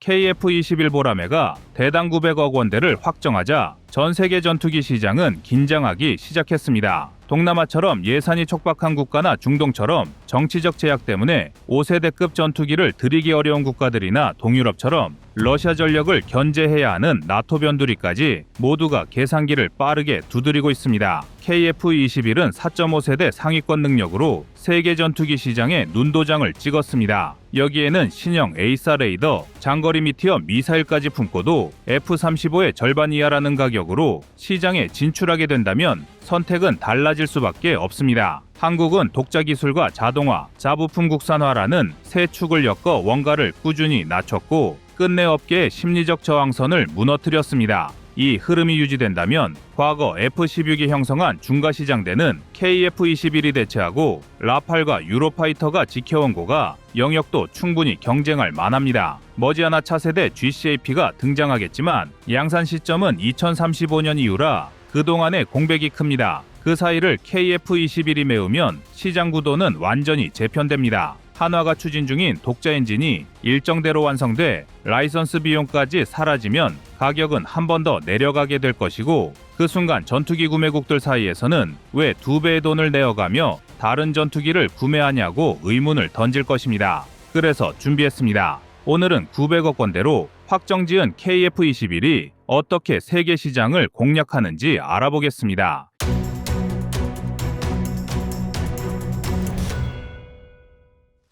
KF-21 보라매가 대당 900억 원대를 확정하자 전 세계 전투기 시장은 긴장하기 시작했습니다. 동남아처럼 예산이 촉박한 국가나 중동처럼 정치적 제약 때문에 5세대급 전투기를 들이기 어려운 국가들이나 동유럽처럼 러시아 전력을 견제해야 하는 나토 변두리까지 모두가 계산기를 빠르게 두드리고 있습니다. KF-21은 4.5세대 상위권 능력으로 세계 전투기 시장에 눈도장을 찍었습니다. 여기에는 신형 에이사 레이더, 장거리 미티어 미사일까지 품고도 F-35의 절반 이하라는 가격으로 시장에 진출하게 된다면 선택은 달라질 수밖에 없습니다. 한국은 독자 기술과 자동화, 자부품 국산화라는 세 축을 엮어 원가를 꾸준히 낮췄고 끝내 업계의 심리적 저항선을 무너뜨렸습니다. 이 흐름이 유지된다면 과거 F-16이 형성한 중가 시장대는 KF-21이 대체하고 라팔과 유로파이터가 지켜온 고가 영역도 충분히 경쟁할 만합니다. 머지않아 차세대 GCAP가 등장하겠지만 양산 시점은 2035년 이후라 그동안의 공백이 큽니다. 그 사이를 KF-21이 메우면 시장 구도는 완전히 재편됩니다. 한화가 추진 중인 독자 엔진이 일정대로 완성돼 라이선스 비용까지 사라지면 가격은 한 번 더 내려가게 될 것이고 그 순간 전투기 구매국들 사이에서는 왜 두 배의 돈을 내어가며 다른 전투기를 구매하냐고 의문을 던질 것입니다. 그래서 준비했습니다. 오늘은 900억 원대로 확정지은 KF-21이 어떻게 세계 시장을 공략하는지 알아보겠습니다.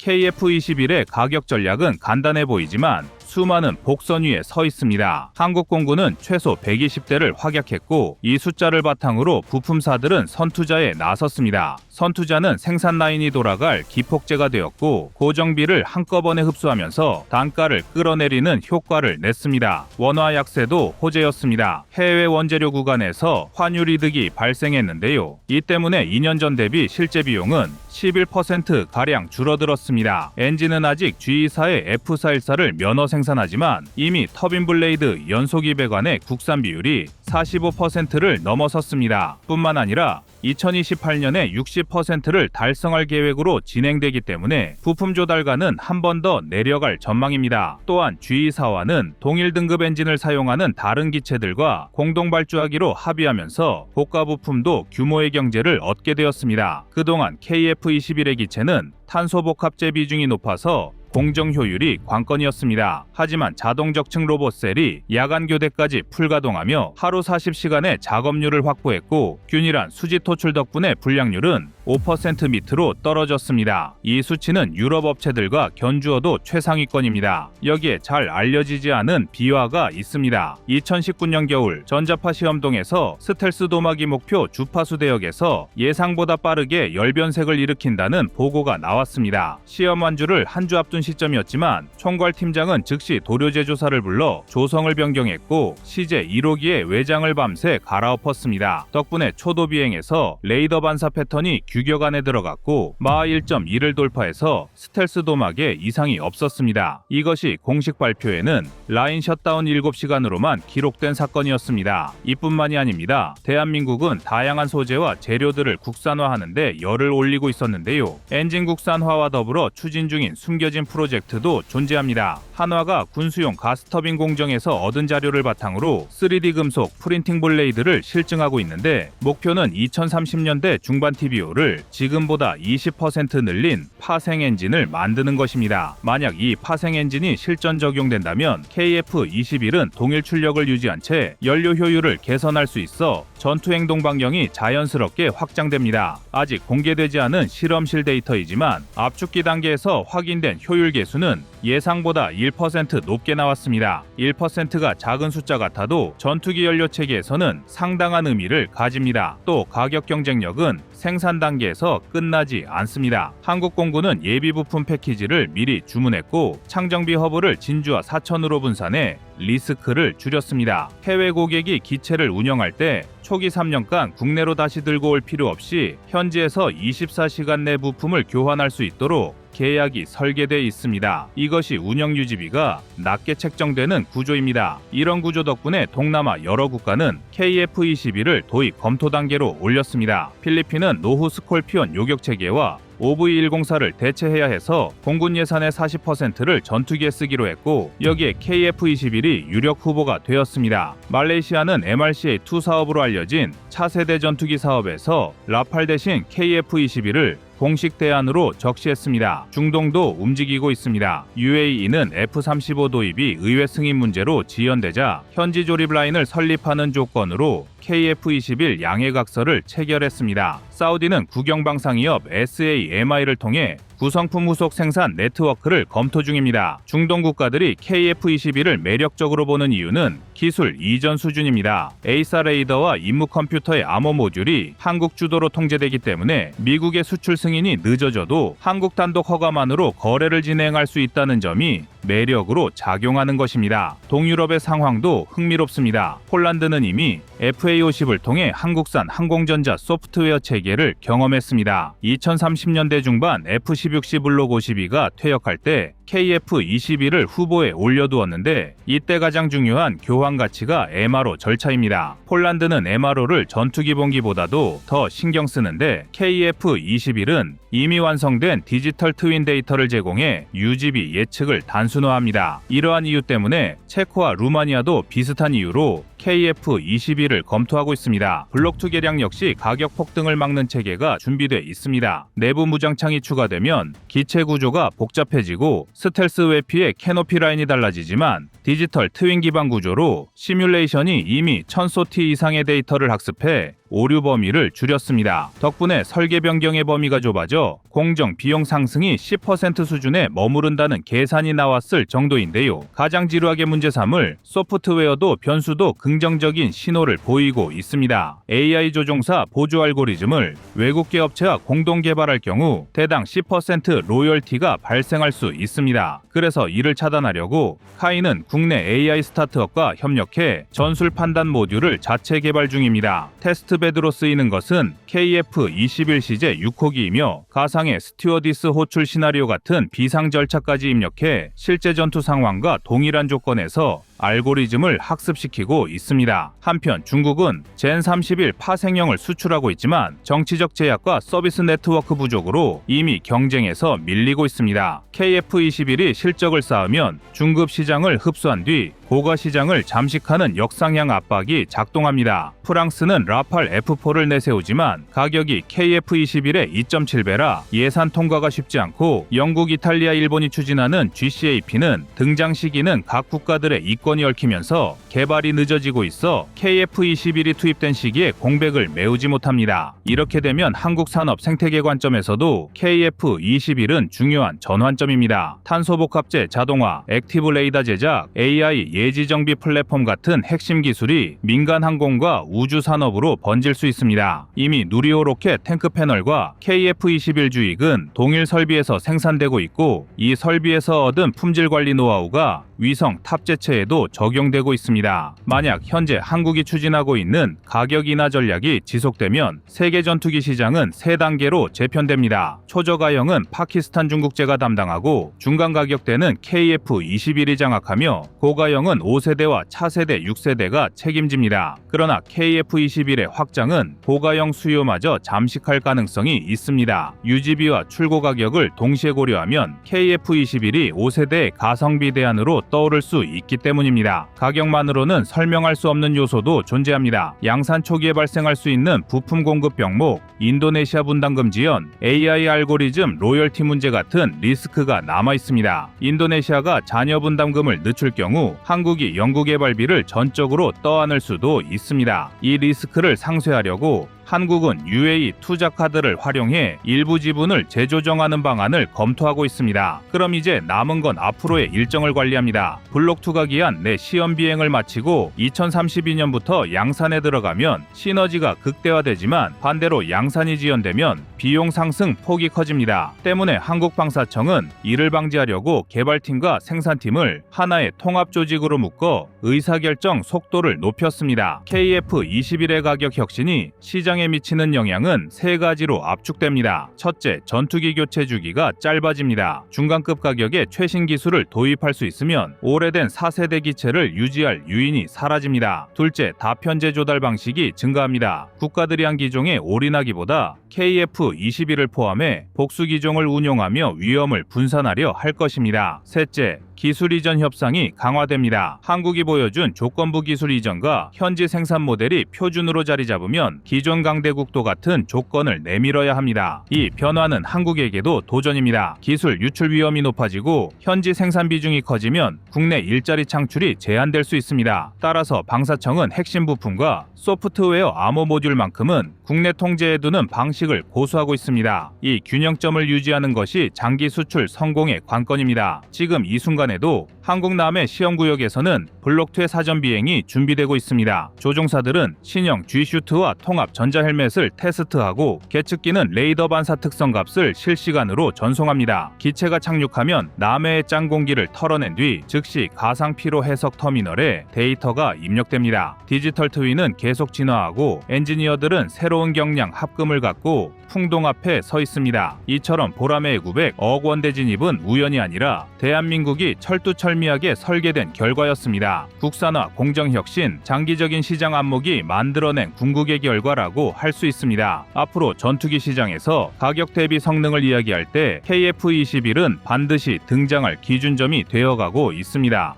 KF-21의 가격 전략은 간단해 보이지만 수많은 복선 위에 서 있습니다. 한국 공군은 최소 120대를 확약했고 이 숫자를 바탕으로 부품사들은 선투자에 나섰습니다. 선투자는 생산 라인이 돌아갈 기폭제가 되었고 고정비를 한꺼번에 흡수하면서 단가를 끌어내리는 효과를 냈습니다. 원화 약세도 호재였습니다. 해외 원재료 구간에서 환율 이득이 발생했는데요. 이 때문에 2년 전 대비 실제 비용은 11% 가량 줄어들었습니다. 엔진은 아직 G2사의 F414를 면허 생산하지만 이미 터빈 블레이드 연소기 배관의 국산 비율이 45%를 넘어섰습니다. 뿐만 아니라 2028년에 60%를 달성할 계획으로 진행되기 때문에 부품 조달가는 한 번 더 내려갈 전망입니다. 또한 G2사와는 동일 등급 엔진을 사용하는 다른 기체들과 공동 발주하기로 합의하면서 고가 부품도 규모의 경제를 얻게 되었습니다. 그동안 KF-21의 기체는 탄소 복합재 비중이 높아서 공정 효율이 관건이었습니다. 하지만 자동 적층 로봇셀이 야간 교대까지 풀가동하며 하루 40시간의 작업률을 확보했고 균일한 수지 토출 덕분에 불량률은 5% 밑으로 떨어졌습니다. 이 수치는 유럽 업체들과 견주어도 최상위권입니다. 여기에 잘 알려지지 않은 비화가 있습니다. 2019년 겨울 전자파 시험동에서 스텔스 도마기 목표 주파수 대역에서 예상보다 빠르게 열변색을 일으킨다는 보고가 나왔습니다. 시험 완주를 한 주 앞둔 시점이었지만 총괄 팀장은 즉시 도료제 조사를 불러 조성을 변경했고 시제 1호기에 외장을 밤새 갈아엎었습니다. 덕분에 초도 비행에서 레이더 반사 패턴이 규격 안에 들어갔고 마 1.2를 돌파해서 스텔스 도막에 이상이 없었습니다. 이것이 공식 발표에는 라인 셧다운 7시간으로만 기록된 사건이었습니다. 이뿐만이 아닙니다. 대한민국은 다양한 소재와 재료들을 국산화하는데 열을 올리고 있었는데요. 엔진 국산화와 더불어 추진 중인 숨겨진 프로젝트도 존재합니다. 한화가 군수용 가스터빈 공정에서 얻은 자료를 바탕으로 3D 금속 프린팅 블레이드를 실증하고 있는데 목표는 2030년대 중반 TBO를 지금보다 20% 늘린 파생 엔진을 만드는 것입니다. 만약 이 파생 엔진이 실전 적용된다면 KF-21은 동일 출력을 유지한 채 연료 효율을 개선할 수 있어 전투 행동 반경이 자연스럽게 확장됩니다. 아직 공개되지 않은 실험실 데이터이지만 압축기 단계에서 확인된 효율 계수는 예상보다 1% 높게 나왔습니다. 1%가 작은 숫자 같아도 전투기 연료 체계에서는 상당한 의미를 가집니다. 또 가격 경쟁력은 생산 단계에서 끝나지 않습니다. 한국 공군은 예비 부품 패키지를 미리 주문했고 창정비 허브를 진주와 사천으로 분산해 리스크를 줄였습니다. 해외 고객이 기체를 운영할 때 초기 3년간 국내로 다시 들고 올 필요 없이 현지에서 24시간 내 부품을 교환할 수 있도록 계약이 설계돼 있습니다. 이것이 운영 유지비가 낮게 책정되는 구조입니다. 이런 구조 덕분에 동남아 여러 국가는 KF-21을 도입 검토 단계로 올렸습니다. 필리핀은 노후 스콜피온 요격 체계와 OV104를 대체해야 해서 공군 예산의 40%를 전투기에 쓰기로 했고 여기에 KF-21이 유력 후보가 되었습니다. 말레이시아는 MRCA-2 사업으로 알려진 차세대 전투기 사업에서 라팔 대신 KF-21을 공식 대안으로 적시했습니다. 중동도 움직이고 있습니다. UAE는 F-35 도입이 의회 승인 문제로 지연되자 현지 조립 라인을 설립하는 조건으로 KF-21 양해각서를 체결했습니다. 사우디는 국영방산기업 SAMI를 통해 구성품 후속 생산 네트워크를 검토 중입니다. 중동 국가들이 KF-21을 매력적으로 보는 이유는 기술 이전 수준입니다. 에이사 레이더와 임무 컴퓨터의 암호 모듈이 한국 주도로 통제되기 때문에 미국의 수출 승인이 늦어져도 한국 단독 허가만으로 거래를 진행할 수 있다는 점이 매력으로 작용하는 것입니다. 동유럽의 상황도 흥미롭습니다. 폴란드는 이미 FA50을 통해 한국산 항공전자 소프트웨어 체계를 경험했습니다. 2030년대 중반 F-16C 블록 52가 퇴역할 때 KF-21을 후보에 올려두었는데 이때 가장 중요한 교환 가치가 MRO 절차입니다. 폴란드는 MRO를 전투 기본기보다도 더 신경 쓰는데 KF-21은 이미 완성된 디지털 트윈 데이터를 제공해 유지비 예측을 단순 화합니다. 이러한 이유 때문에 체코와 루마니아도 비슷한 이유로 KF-21을 검토하고 있습니다. 블록2 개량 역시 가격 폭등을 막는 체계가 준비돼 있습니다. 내부 무장창이 추가되면 기체 구조가 복잡해지고 스텔스 외피의 캐노피 라인이 달라지지만 디지털 트윈 기반 구조로 시뮬레이션이 이미 1000소티 이상의 데이터를 학습해 오류 범위를 줄였습니다. 덕분에 설계 변경의 범위가 좁아져 공정 비용 상승이 10% 수준에 머무른다는 계산이 나왔을 정도인데요. 가장 지루하게 문제 삼을 소프트웨어도 변수도 긍정적인 신호를 보이고 있습니다. AI 조종사 보조 알고리즘을 외국계 업체와 공동 개발할 경우 대당 10% 로열티가 발생할 수 있습니다. 그래서 이를 차단하려고 카이는 국내 AI 스타트업과 협력해 전술 판단 모듈을 자체 개발 중입니다. 테스트 베드로 쓰이는 것은 KF-21 시제 6호기이며 가상의 스튜어디스 호출 시나리오 같은 비상 절차까지 입력해 실제 전투 상황과 동일한 조건에서 알고리즘을 학습시키고 있습니다. 한편 중국은 젠31 파생형을 수출하고 있지만 정치적 제약과 서비스 네트워크 부족으로 이미 경쟁에서 밀리고 있습니다. KF-21이 실적을 쌓으면 중급 시장을 흡수한 뒤 고가 시장을 잠식하는 역상향 압박이 작동합니다. 프랑스는 라팔 F4를 내세우지만 가격이 KF-21의 2.7배라 예산 통과가 쉽지 않고 영국, 이탈리아, 일본이 추진하는 GCAP는 등장 시기는 각 국가들의 이권이 얽히면서 개발이 늦어지고 있어 KF-21이 투입된 시기에 공백을 메우지 못합니다. 이렇게 되면 한국 산업 생태계 관점에서도 KF-21은 중요한 전환점입니다. 탄소복합재 자동화, 액티브 레이더 제작, AI 예지 정비 플랫폼 같은 핵심 기술이 민간 항공과 우주 산업으로 번질 수 있습니다. 이미 누리호 로켓 탱크 패널과 KF-21 주익은 동일 설비에서 생산되고 있고 이 설비에서 얻은 품질 관리 노하우가 위성 탑재체에도 적용되고 있습니다. 만약 현재 한국이 추진하고 있는 가격 인하 전략이 지속되면 세계 전투기 시장은 세 단계로 재편됩니다. 초저가형은 파키스탄 중국제가 담당하고 중간 가격대는 KF-21이 장악하며 고가형은 5세대와 차세대 6세대가 책임집니다. 그러나 KF-21의 확장은 고가형 수요마저 잠식할 가능성이 있습니다. 유지비와 출고 가격을 동시에 고려하면 KF-21이 5세대의 가성비 대안으로 떠오를 수 있기 때문입니다. 가격만으로는 설명할 수 없는 요소도 존재합니다. 양산 초기에 발생할 수 있는 부품 공급 병목, 인도네시아 분담금 지연, AI 알고리즘 로열티 문제 같은 리스크가 남아 있습니다. 인도네시아가 자녀 분담금을 늦출 경우 한 국이 연구 개발비를 전적으로 떠안을 수도 있습니다. 이 리스크를 상쇄하려고 한국은 UA 투자 카드를 활용해 일부 지분을 재조정하는 방안을 검토하고 있습니다. 그럼 이제 남은 건 앞으로의 일정을 관리합니다. 블록 2가 기한 내 시험 비행을 마치고 2032년부터 양산에 들어가면 시너지가 극대화되지만 반대로 양산이 지연되면 비용 상승 폭이 커집니다. 때문에 한국방사청은 이를 방지하려고 개발팀과 생산팀을 하나의 통합 조직으로 묶어 의사결정 속도를 높였습니다. KF-21의 가격 혁신이 시장 시장에 미치는 영향은 세 가지로 압축됩니다. 첫째, 전투기 교체 주기가 짧아집니다. 중간급 가격에 최신 기술을 도입할 수 있으면 오래된 4세대 기체를 유지할 유인이 사라집니다. 둘째, 다편제 조달 방식이 증가합니다. 국가들이 한 기종에 올인하기보다 KF-21을 포함해 복수 기종을 운용하며 위험을 분산하려 할 것입니다. 셋째, 기술 이전 협상이 강화됩니다. 한국이 보여준 조건부 기술 이전과 현지 생산 모델이 표준으로 자리 잡으면 기존 강대국도 같은 조건을 내밀어야 합니다. 이 변화는 한국에게도 도전입니다. 기술 유출 위험이 높아지고 현지 생산 비중이 커지면 국내 일자리 창출이 제한될 수 있습니다. 따라서 방사청은 핵심 부품과 소프트웨어 암호 모듈만큼은 국내 통제에 두는 방식을 고수하고 있습니다. 이 균형점을 유지하는 것이 장기 수출 성공의 관건입니다. 지금 이 순간에도 한국 남해 시험구역에서는 블록2의 사전 비행이 준비되고 있습니다. 조종사들은 신형 G슈트와 통합 전자헬멧을 테스트하고 계측기는 레이더 반사 특성 값을 실시간으로 전송합니다. 기체가 착륙하면 남해의 짱 공기를 털어낸 뒤 즉시 가상 피로 해석 터미널에 데이터가 입력됩니다. 디지털 트윈은 계속 진화하고 엔지니어들은 새로운 경량 합금을 갖고 풍동 앞에 서 있습니다. 이처럼 보라매의 900 억 원대 진입은 우연이 아니라 대한민국이 철두철미 하게 설계된 결과였습니다. 국산화, 공정혁신, 장기적인 시장 안목이 만들어낸 궁극의 결과라고 할 수 있습니다. 앞으로 전투기 시장에서 가격 대비 성능을 이야기할 때 KF-21은 반드시 등장할 기준점이 되어가고 있습니다.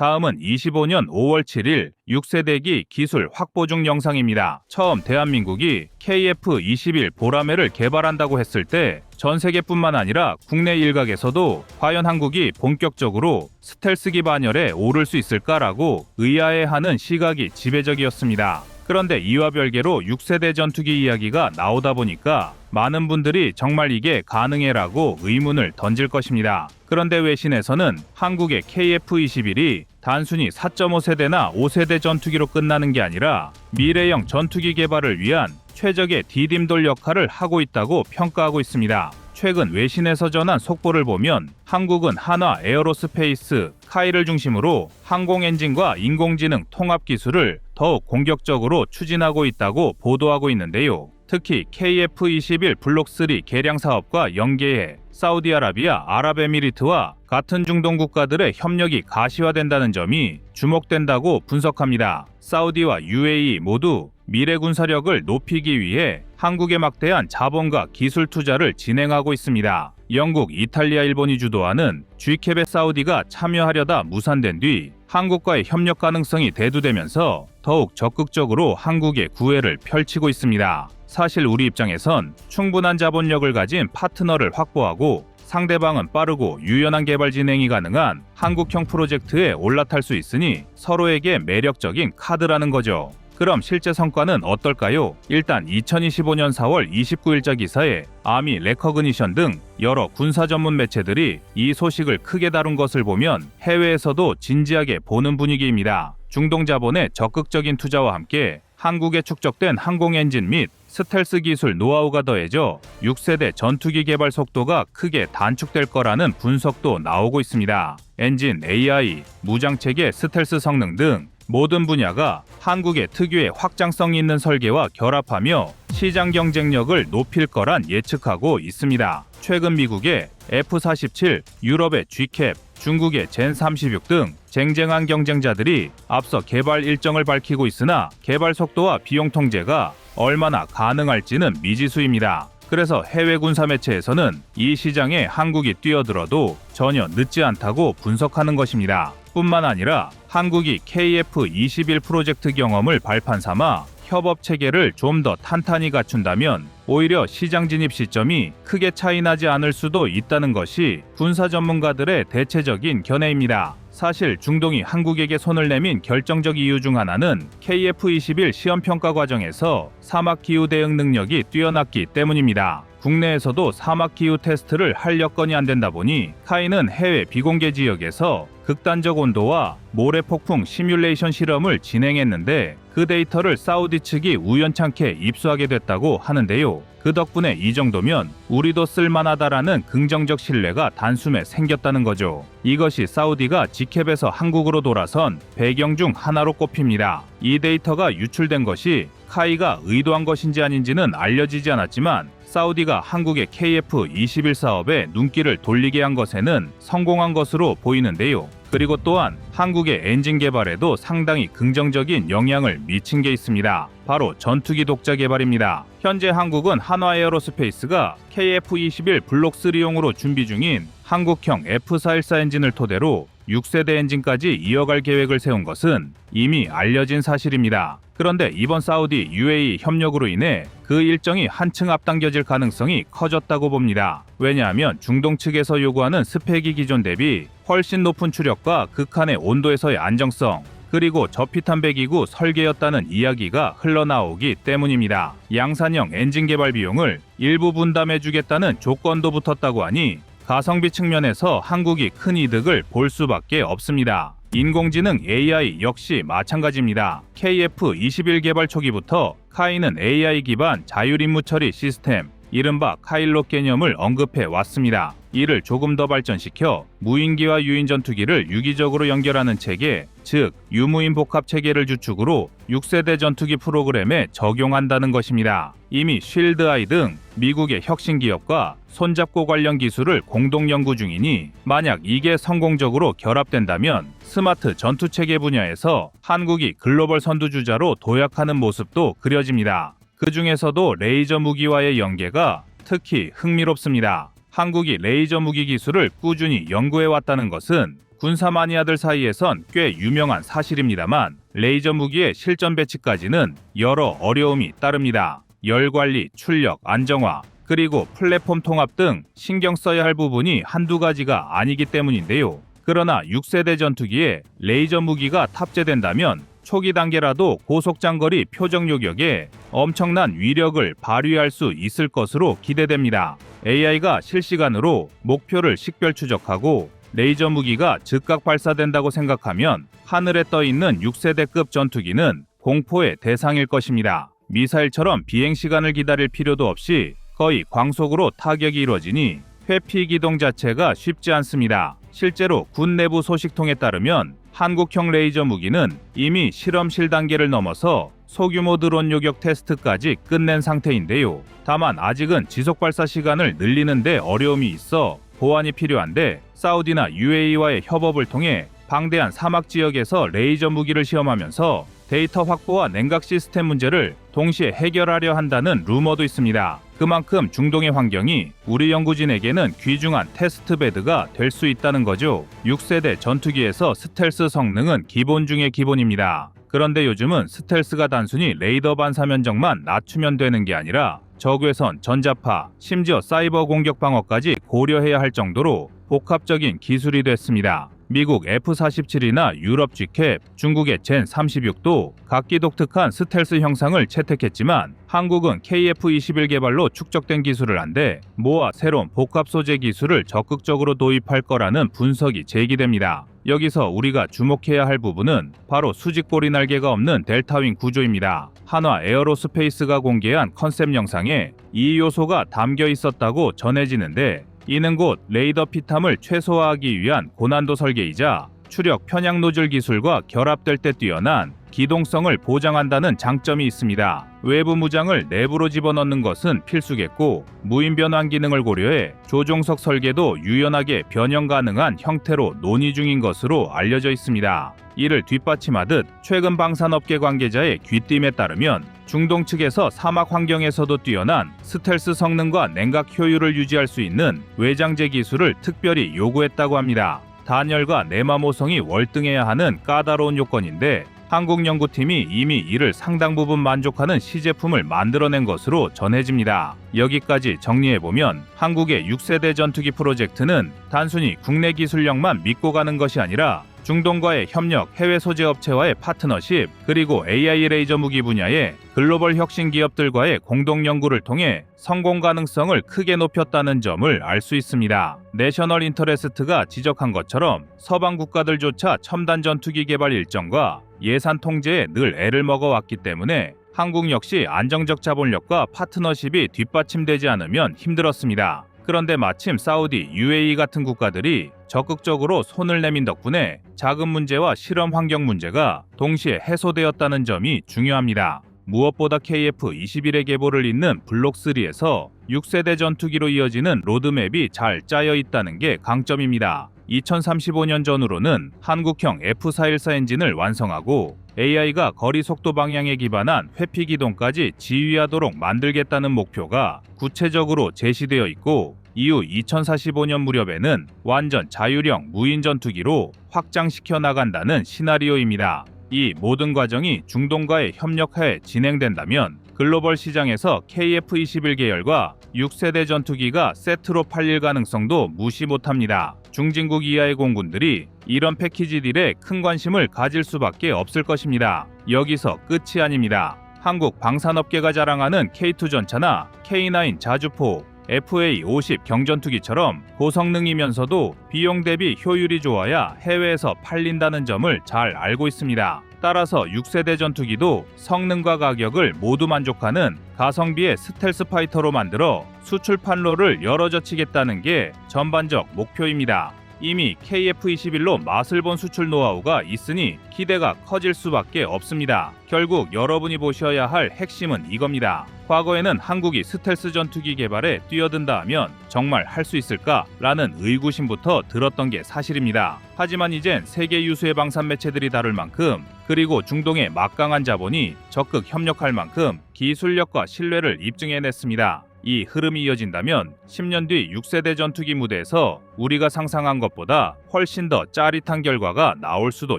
다음은 25년 5월 7일 6세대기 기술 확보 중 영상입니다. 처음 대한민국이 KF-21 보라매를 개발한다고 했을 때 전 세계뿐만 아니라 국내 일각에서도 과연 한국이 본격적으로 스텔스기 반열에 오를 수 있을까라고 의아해하는 시각이 지배적이었습니다. 그런데 이와 별개로 6세대 전투기 이야기가 나오다 보니까 많은 분들이 정말 이게 가능해라고 의문을 던질 것입니다. 그런데 외신에서는 한국의 KF-21이 단순히 4.5세대나 5세대 전투기로 끝나는 게 아니라 미래형 전투기 개발을 위한 최적의 디딤돌 역할을 하고 있다고 평가하고 있습니다. 최근 외신에서 전한 속보를 보면 한국은 한화 에어로스페이스 카이를 중심으로 항공 엔진과 인공지능 통합 기술을 더욱 공격적으로 추진하고 있다고 보도하고 있는데요. 특히 KF-21 블록 3 개량 사업과 연계해 사우디아라비아, 아랍에미리트와 같은 중동 국가들의 협력이 가시화된다는 점이 주목된다고 분석합니다. 사우디와 UAE 모두 미래 군사력을 높이기 위해 한국에 막대한 자본과 기술 투자를 진행하고 있습니다. 영국, 이탈리아, 일본이 주도하는 G캡의 사우디가 참여하려다 무산된 뒤 한국과의 협력 가능성이 대두되면서 더욱 적극적으로 한국의 구애를 펼치고 있습니다. 사실 우리 입장에선 충분한 자본력을 가진 파트너를 확보하고 상대방은 빠르고 유연한 개발 진행이 가능한 한국형 프로젝트에 올라탈 수 있으니 서로에게 매력적인 카드라는 거죠. 그럼 실제 성과는 어떨까요? 일단 2025년 4월 29일자 기사에 아미 레커그니션 등 여러 군사 전문 매체들이 이 소식을 크게 다룬 것을 보면 해외에서도 진지하게 보는 분위기입니다. 중동 자본의 적극적인 투자와 함께 한국에 축적된 항공 엔진 및 스텔스 기술 노하우가 더해져 6세대 전투기 개발 속도가 크게 단축될 거라는 분석도 나오고 있습니다. 엔진, AI, 무장체계, 스텔스 성능 등 모든 분야가 한국의 특유의 확장성 있는 설계와 결합하며 시장 경쟁력을 높일 거란 예측하고 있습니다. 최근 미국의 F-47, 유럽의 G캡, 중국의 젠36 등 쟁쟁한 경쟁자들이 앞서 개발 일정을 밝히고 있으나 개발 속도와 비용 통제가 얼마나 가능할지는 미지수입니다. 그래서 해외 군사 매체에서는 이 시장에 한국이 뛰어들어도 전혀 늦지 않다고 분석하는 것입니다. 뿐만 아니라 한국이 KF-21 프로젝트 경험을 발판 삼아 협업 체계를 좀 더 탄탄히 갖춘다면 오히려 시장 진입 시점이 크게 차이 나지 않을 수도 있다는 것이 군사 전문가들의 대체적인 견해입니다. 사실 중동이 한국에게 손을 내민 결정적 이유 중 하나는 KF-21 시험 평가 과정에서 사막 기후 대응 능력이 뛰어났기 때문입니다. 국내에서도 사막 기후 테스트를 할 여건이 안 된다 보니 카이는 해외 비공개 지역에서 극단적 온도와 모래 폭풍 시뮬레이션 실험을 진행했는데 그 데이터를 사우디 측이 우연찮게 입수하게 됐다고 하는데요. 그 덕분에 이 정도면 우리도 쓸만하다라는 긍정적 신뢰가 단숨에 생겼다는 거죠. 이것이 사우디가 지캡에서 한국으로 돌아선 배경 중 하나로 꼽힙니다. 이 데이터가 유출된 것이 카이가 의도한 것인지 아닌지는 알려지지 않았지만 사우디가 한국의 KF-21 사업에 눈길을 돌리게 한 것에는 성공한 것으로 보이는데요. 그리고 또한 한국의 엔진 개발에도 상당히 긍정적인 영향을 미친 게 있습니다. 바로 전투기 독자 개발입니다. 현재 한국은 한화 에어로스페이스가 KF-21 블록 3용으로 준비 중인 한국형 F414 엔진을 토대로 6세대 엔진까지 이어갈 계획을 세운 것은 이미 알려진 사실입니다. 그런데 이번 사우디 UAE 협력으로 인해 그 일정이 한층 앞당겨질 가능성이 커졌다고 봅니다. 왜냐하면 중동 측에서 요구하는 스펙이 기존 대비 훨씬 높은 추력과 극한의 온도에서의 안정성, 그리고 저피탄 배기구 설계였다는 이야기가 흘러나오기 때문입니다. 양산형 엔진 개발 비용을 일부 분담해주겠다는 조건도 붙었다고 하니 가성비 측면에서 한국이 큰 이득을 볼 수밖에 없습니다. 인공지능 AI 역시 마찬가지입니다. KF-21 개발 초기부터 카이는 AI 기반 자율임무 처리 시스템, 이른바 카일로 개념을 언급해 왔습니다. 이를 조금 더 발전시켜 무인기와 유인 전투기를 유기적으로 연결하는 체계, 즉 유무인 복합 체계를 주축으로 6세대 전투기 프로그램에 적용한다는 것입니다. 이미 쉴드 아이 등 미국의 혁신 기업과 손잡고 관련 기술을 공동 연구 중이니 만약 이게 성공적으로 결합된다면 스마트 전투 체계 분야에서 한국이 글로벌 선두주자로 도약하는 모습도 그려집니다. 그 중에서도 레이저 무기와의 연계가 특히 흥미롭습니다. 한국이 레이저 무기 기술을 꾸준히 연구해 왔다는 것은 군사 마니아들 사이에선 꽤 유명한 사실입니다만 레이저 무기의 실전 배치까지는 여러 어려움이 따릅니다. 열 관리, 출력, 안정화, 그리고 플랫폼 통합 등 신경 써야 할 부분이 한두 가지가 아니기 때문인데요. 그러나 6세대 전투기에 레이저 무기가 탑재된다면 초기 단계라도 고속 장거리 표적 요격에 엄청난 위력을 발휘할 수 있을 것으로 기대됩니다. AI가 실시간으로 목표를 식별 추적하고 레이저 무기가 즉각 발사된다고 생각하면 하늘에 떠 있는 6세대급 전투기는 공포의 대상일 것입니다. 미사일처럼 비행 시간을 기다릴 필요도 없이 거의 광속으로 타격이 이루어지니 회피 기동 자체가 쉽지 않습니다. 실제로 군 내부 소식통에 따르면 한국형 레이저 무기는 이미 실험실 단계를 넘어서 소규모 드론 요격 테스트까지 끝낸 상태인데요. 다만 아직은 지속 발사 시간을 늘리는데 어려움이 있어 보완이 필요한데 사우디나 UAE와의 협업을 통해 방대한 사막 지역에서 레이저 무기를 시험하면서 데이터 확보와 냉각 시스템 문제를 동시에 해결하려 한다는 루머도 있습니다. 그만큼 중동의 환경이 우리 연구진에게는 귀중한 테스트 베드가 될 수 있다는 거죠. 6세대 전투기에서 스텔스 성능은 기본 중의 기본입니다. 그런데 요즘은 스텔스가 단순히 레이더 반사 면적만 낮추면 되는 게 아니라 적외선, 전자파, 심지어 사이버 공격 방어까지 고려해야 할 정도로 복합적인 기술이 됐습니다. 미국 F-47이나 유럽 G캡, 중국의 젠 36도 각기 독특한 스텔스 형상을 채택했지만 한국은 KF-21 개발로 축적된 기술을 한데 모아 새로운 복합 소재 기술을 적극적으로 도입할 거라는 분석이 제기됩니다. 여기서 우리가 주목해야 할 부분은 바로 수직보리 날개가 없는 델타윙 구조입니다. 한화 에어로스페이스가 공개한 컨셉 영상에 이 요소가 담겨 있었다고 전해지는데 이는 곧 레이더 피탐을 최소화하기 위한 고난도 설계이자 추력 편향 노즐 기술과 결합될 때 뛰어난 기동성을 보장한다는 장점이 있습니다. 외부 무장을 내부로 집어넣는 것은 필수겠고 무인 변환 기능을 고려해 조종석 설계도 유연하게 변형 가능한 형태로 논의 중인 것으로 알려져 있습니다. 이를 뒷받침하듯 최근 방산업계 관계자의 귀띔에 따르면 중동 측에서 사막 환경에서도 뛰어난 스텔스 성능과 냉각 효율을 유지할 수 있는 외장재 기술을 특별히 요구했다고 합니다. 단열과 내마 모성이 월등해야 하는 까다로운 요건인데 한국 연구팀이 이미 이를 상당 부분 만족하는 시제품을 만들어낸 것으로 전해집니다. 여기까지 정리해보면 한국의 6세대 전투기 프로젝트는 단순히 국내 기술력만 믿고 가는 것이 아니라 중동과의 협력, 해외 소재 업체와의 파트너십, 그리고 AI 레이저 무기 분야의 글로벌 혁신 기업들과의 공동 연구를 통해 성공 가능성을 크게 높였다는 점을 알 수 있습니다. 내셔널 인터레스트가 지적한 것처럼 서방 국가들조차 첨단 전투기 개발 일정과 예산 통제에 늘 애를 먹어왔기 때문에 한국 역시 안정적 자본력과 파트너십이 뒷받침되지 않으면 힘들었습니다. 그런데 마침 사우디, UAE 같은 국가들이 적극적으로 손을 내민 덕분에 자금 문제와 실험 환경 문제가 동시에 해소되었다는 점이 중요합니다. 무엇보다 KF-21의 계보를 잇는 블록3에서 6세대 전투기로 이어지는 로드맵이 잘 짜여 있다는 게 강점입니다. 2035년 전후로는 한국형 F414 엔진을 완성하고 AI가 거리 속도 방향에 기반한 회피 기동까지 지휘하도록 만들겠다는 목표가 구체적으로 제시되어 있고 이후 2045년 무렵에는 완전 자율형 무인 전투기로 확장시켜 나간다는 시나리오입니다. 이 모든 과정이 중동과의 협력하에 진행된다면 글로벌 시장에서 KF-21 계열과 6세대 전투기가 세트로 팔릴 가능성도 무시 못합니다. 중진국 이하의 공군들이 이런 패키지 딜에 큰 관심을 가질 수밖에 없을 것입니다. 여기서 끝이 아닙니다. 한국 방산업계가 자랑하는 K2 전차나 K9 자주포, FA50 경전투기처럼 고성능이면서도 비용 대비 효율이 좋아야 해외에서 팔린다는 점을 잘 알고 있습니다. 따라서 6세대 전투기도 성능과 가격을 모두 만족하는 가성비의 스텔스 파이터로 만들어 수출 판로를 열어젖히겠다는 게 전반적 목표입니다. 이미 KF-21로 맛을 본 수출 노하우가 있으니 기대가 커질 수밖에 없습니다. 결국 여러분이 보셔야 할 핵심은 이겁니다. 과거에는 한국이 스텔스 전투기 개발에 뛰어든다 하면 정말 할 수 있을까? 라는 의구심부터 들었던 게 사실입니다. 하지만 이젠 세계 유수의 방산 매체들이 다룰 만큼 그리고 중동의 막강한 자본이 적극 협력할 만큼 기술력과 신뢰를 입증해냈습니다. 이 흐름이 이어진다면 10년 뒤 6세대 전투기 무대에서 우리가 상상한 것보다 훨씬 더 짜릿한 결과가 나올 수도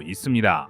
있습니다.